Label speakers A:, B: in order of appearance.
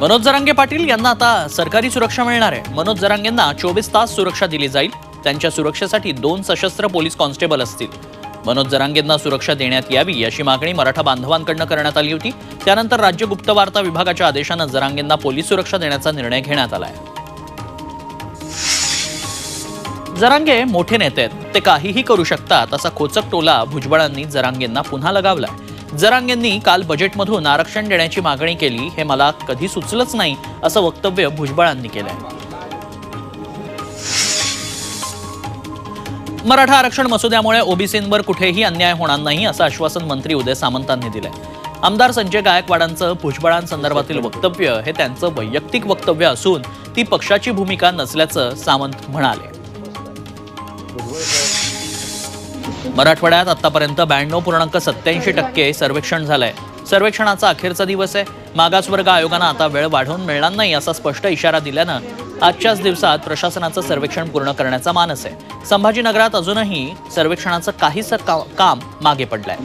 A: मनोज जरांगे पाटील यांना आता सरकारी सुरक्षा मिळणार आहे. मनोज जरांगेंना चोवीस तास सुरक्षा दिली जाईल. त्यांच्या सुरक्षेसाठी दोन सशस्त्र पोलीस कॉन्स्टेबल असतील. मनोज जरांगेंना सुरक्षा देण्यात यावी अशी मागणी मराठा बांधवांकडनं करण्यात आली होती. त्यानंतर राज्य गुप्त वार्ता विभागाच्या आदेशानं जरांगेंना पोलीस सुरक्षा देण्याचा निर्णय घेण्यात आला आहे जरांगे मोठे नेते आहेत. ते काहीही करू शकतात असा खोचक टोला भुजबळांनी जरांगेंना पुन्हा लगावलाय. जरांगेंनी काल बजेटमधून आरक्षण देण्याची मागणी केली. हे मला कधी सुचलंच नाही असं वक्तव्य भुजबळांनी केलंय. मराठा आरक्षण मसुद्यामुळे ओबीसींवर कुठेही अन्याय होणार नाही असं आश्वासन मंत्री उदय सामंतांनी दिलंय. आमदार संजय गायकवाडांचं भुजबळांसंदर्भातील वक्तव्य हे त्यांचं वैयक्तिक वक्तव्य असून ती पक्षाची भूमिका नसल्याचं सामंत म्हणाले. मराठवाड्यात आतापर्यंत ब्याण्णव पूर्णांक सत्याऐंशी टक्के सर्वेक्षण झालंय. सर्वेक्षणाचा अखेरचा दिवस आहे. मागासवर्ग आयोगानं आता वेळ वाढवून मिळणार नाही असा स्पष्ट इशारा दिल्यानं आजच्याच दिवसात प्रशासनाचं सर्वेक्षण पूर्ण करण्याचा मानस आहे. संभाजीनगरात अजूनही सर्वेक्षणाचं काहीसं का- काम मागे पडलंय.